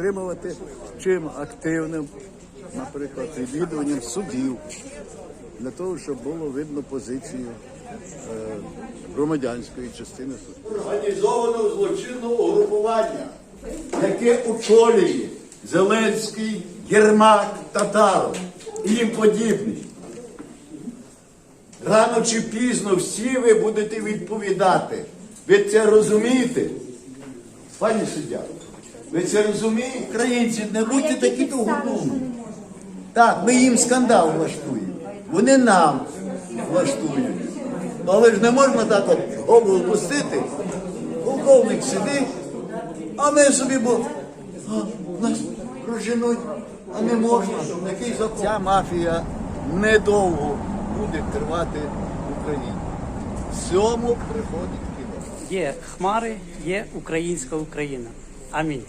підтримувати чим активним, наприклад, відвідуванням судів, для того, щоб було видно позицію е, громадянської частини організованого злочинного угрупування, яке очолює Зеленський, Єрмак, Татаров і їм подібні. Рано чи пізно всі ви будете відповідати. Ви це розумієте? Пані суддя, ви це розумієте? Українці, не будьте такі довгодумні. Так, ми їм скандал влаштуємо. Вони нам влаштують. Ну, Але ж не можна так от голову пустити. Полковник сидить, а ми собі бо а, нас проженуть, а не можна. Такий закон. Ця мафія недовго буде тривати в Україні. Всьому приходить кінець. Є хмари, є українська Україна. Амінь.